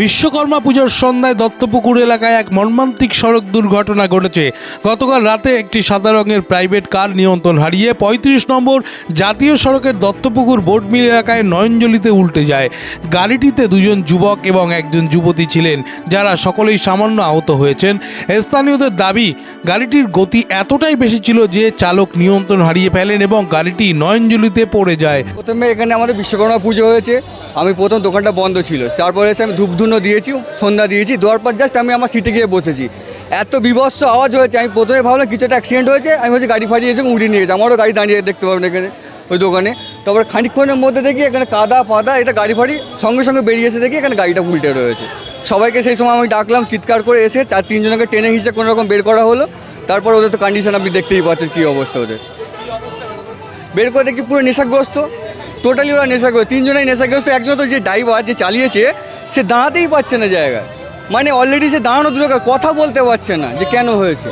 বিশ্বকর্মা পুজোর সন্ধ্যায় দত্তপুকুর এলাকায় এক মর্মান্তিক সড়ক দুর্ঘটনা ঘটেছে। গতকাল রাতে একটি সাদা রঙের প্রাইভেট কার নিয়ন্ত্রণ হারিয়ে পঁয়ত্রিশ নম্বর জাতীয় সড়কের দত্তপুকুর বোটমিল এলাকায় নয়নজলিতে উল্টে যায়। গাড়িটিতে দুজন যুবক এবং একজন যুবতী ছিলেন, যারা সকলেই সামান্য আহত হয়েছেন। স্থানীয়দের দাবি, গাড়িটির গতি এতটাই বেশি ছিল যে চালক নিয়ন্ত্রণ হারিয়ে ফেলেন এবং গাড়িটি নয়নজলিতে পড়ে যায়। প্রথমে এখানে আমাদের বিশ্বকর্মা পুজো হয়েছে। আমি প্রথম দোকানটা বন্ধ ছিল। তারপরে এসে আমি ধূপধুনো দিয়েছি, সন্ধ্যা দিয়েছি, দেওয়ার পর জাস্ট আমি আমার সিটে গিয়ে বসেছি। এত বিভৎস আওয়াজ হয়েছে, আমি প্রথমে ভাবলাম কিছু একটা অ্যাক্সিডেন্ট হয়েছে, আমি হচ্ছে গাড়ি ফাড়িয়ে এসে উড়িয়ে নিয়ে আমারও গাড়ি দাঁড়িয়ে দেখতে পাবেন এখানে, ওই দোকানে। তারপরে খানিকক্ষণের মধ্যে দেখি এখানে কাদা ফাদা, এটা গাড়ি ফাড়ি সঙ্গে সঙ্গে বেরিয়ে এসে দেখি এখানে গাড়িটা উল্টে রয়েছে। সবাইকে সেই সময় আমি ডাকলাম, চিৎকার করে এসে চার তিনজনকে টেনে হিসেবে কোনো রকম বের করা হলো। তারপর ওদের তো কন্ডিশন আপনি দেখতেই পাচ্ছেন কী অবস্থা ওদের। বের করে দেখছি পুরো নেশাগ্রস্ত। টোটালি ওরা নেশাগ্রস্ত তিনজনেই নেশাগ্রস্ত একজন তো যে ড্রাইভার যে চালিয়েছে সে দাঁড়াতেই পারছে না জায়গায়। মানে অলরেডি সে দাঁড়ানো দূরে কথা, কথা বলতে পারছে না যে কেন হয়েছে।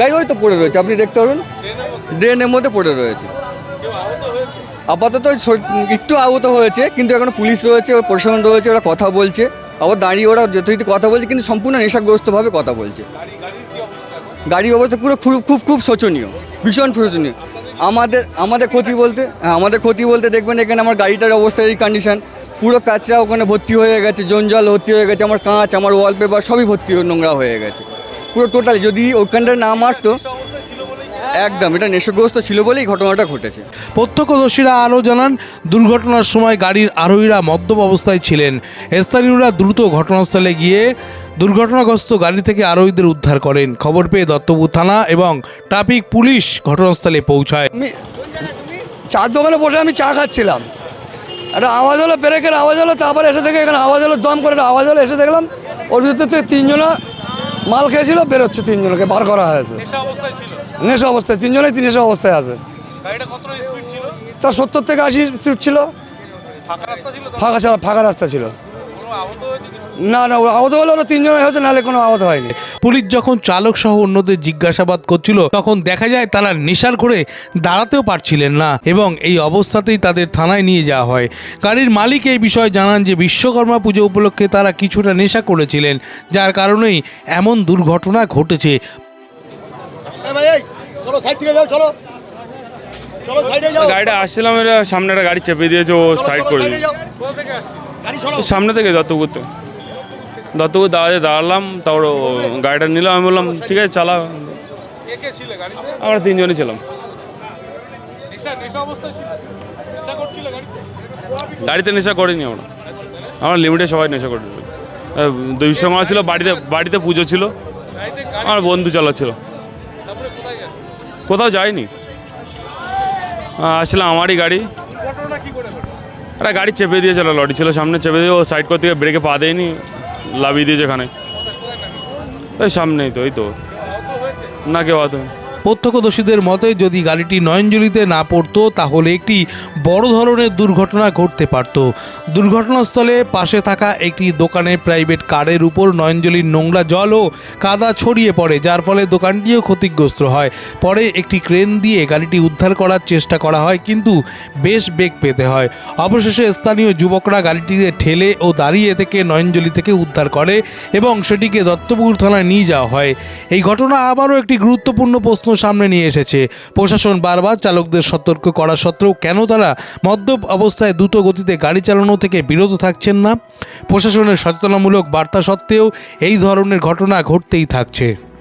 গাড়ি ওই তো পড়ে রয়েছে আপনি দেখতে পারুন। ড্রেনের মধ্যে পড়ে রয়েছে। আপাতত একটু আহত হয়েছে কিন্তু এখন পুলিশ রয়েছে ওর প্রশাসন রয়েছে ওরা কথা বলছে। আবার দাঁড়িয়ে ওরা যথারীতি কথা বলছে কিন্তু সম্পূর্ণ নেশাগ্রস্তভাবে কথা বলছে। গাড়ির অবস্থা পুরো খুব খুব খুব শোচনীয় ভীষণ শোচনীয়। আমাদের আমাদের ক্ষতি বলতে হ্যাঁ, আমাদের ক্ষতি বলতে দেখবেন এখানে আমার গাড়িটার অবস্থা এই কন্ডিশন পুরো কাঁচরা ওখানে ভর্তি হয়ে গেছে জঞ্জাল ভর্তি হয়ে গেছে আমার কাঁচ আমার ওয়ালপেপার সবই ভর্তি নোংরা হয়ে গেছে। পুরো টোটাল যদি ওখানটা না মারতো একদম এটা নেশাগ্রস্ত ছিল বলেই ঘটনাটা ঘটেছে। প্রত্যক্ষদর্শীরা আরও জানান দুর্ঘটনার সময় গাড়ির আরোহীরা মদ্যপ অবস্থায় ছিলেন। স্থানীয়রা দ্রুত ঘটনাস্থলে গিয়ে দুর্ঘটনাগ্রস্ত গাড়ি থেকে আরোহীদের উদ্ধার করেন। খবর পেয়ে দত্তপুর থানা এবং ট্রাফিক পুলিশ ঘটনাস্থলে পৌঁছায়। আমি চার দোকানে বসে আমি চা খাচ্ছিলাম। একটা আওয়াজ হলো ব্রেকের আওয়াজ হলো তারপর এসে দেখে এখানে আওয়াজ হলো দম করে একটা আওয়াজ হলো এসে দেখলাম ওর ভিতর থেকে তিনজনা মাল খেয়েছিল বেরোচ্ছে তিনজনকে বার করা হয়েছে। নেশা অবস্থায় তিনজনেই তিন নেশা অবস্থায় আছে। তা সত্তর থেকে আশি সিট ছিল। ফাঁকা ছাড়া ফাঁকা রাস্তা ছিল। না না আহত হলো ওরা তিনজনে হয়েছে নাহলে কোনো আহত হয়নি। পুলিশ যখন চালক সহ অন্যদের জিজ্ঞাসাবাদ করছিল তখন দেখা যায় তারা নেশার করে দাঁড়াতেও পারছিলেন না এবং এই অবস্থাতেই তাদের থানায় নিয়ে যাওয়া হয়। গাড়ির মালিক এই বিষয়ে জানান যে বিশ্বকর্মা পুজো উপলক্ষে তারা কিছুটা নেশা করেছিলেন যার কারণেই এমন দুর্ঘটনা ঘটেছে। গাড়িটা আসছিলাম এরা সামনে একটা গাড়ি চেপে দিয়েছে ও সাইড করে দিয়েছে সামনে থেকে যত থেকে দত্তপুর দাঁড়াতে দাঁড়ালাম তারপর গাড়িটা নিলাম আমি বললাম ঠিক আছে চালা। আমরা তিনজনই ছিলাম। গাড়িতে? নেশা করিনি আমরা। আমরা লিমিটে সবাই নেশা করি। বিশ্বকর্মা ছিল বাড়িতে বাড়িতে পুজো ছিল। আমার বন্ধু চালাচ্ছিল কোথাও যায়নি। আসলে আমারই গাড়ি। একটা গাড়ি চেপে দিয়েছিল লরি ছিল সামনে চেপে দিয়ে ও সাইড করতে গিয়ে ব্রেকে পা দেয়নি। লাভিয়ে দিয়েছে এখানে। এই সামনেই তো এই তো। না কেউ হয়তো প্রত্যক্ষদর্শীদের মতে, যদি গাড়িটি নয়নজলিতে না পড়তো, তাহলে একটি বড় ধরনের দুর্ঘটনা ঘটতে পারত। দুর্ঘটনাস্থলে পাশে থাকা একটি দোকানের প্রাইভেট কারের উপর নয়নজলির নোংরা জল ও কাদা ছড়িয়ে পড়ে, যার ফলে দোকানটিও ক্ষতিগ্রস্ত হয়। পরে একটি ক্রেন দিয়ে গাড়িটি উদ্ধার করার চেষ্টা করা হয়, কিন্তু বেশ বেগ পেতে হয়। অবশেষে স্থানীয় যুবকরা গাড়িটিকে ঠেলে ও দাঁড়িয়ে থেকে নয়নজলি থেকে উদ্ধার করে এবং সেটিকে দত্তপুর থানায় নিয়ে যাওয়া হয়। এই ঘটনা আবারও একটি গুরুত্বপূর্ণ প্রশ্ন সামনে নিয়ে এসেছে। প্রশাসন বারবার চালকদের সতর্ক করা সত্ত্বেও কেন তারা মদ্যপ অবস্থায় দ্রুত গতিতে গাড়ি চালানো থেকে বিরত থাকছেন না? প্রশাসনের সচেতনামূলক বার্তা সত্ত্বেও এই ধরনের ঘটনা ঘটতেই থাকছে।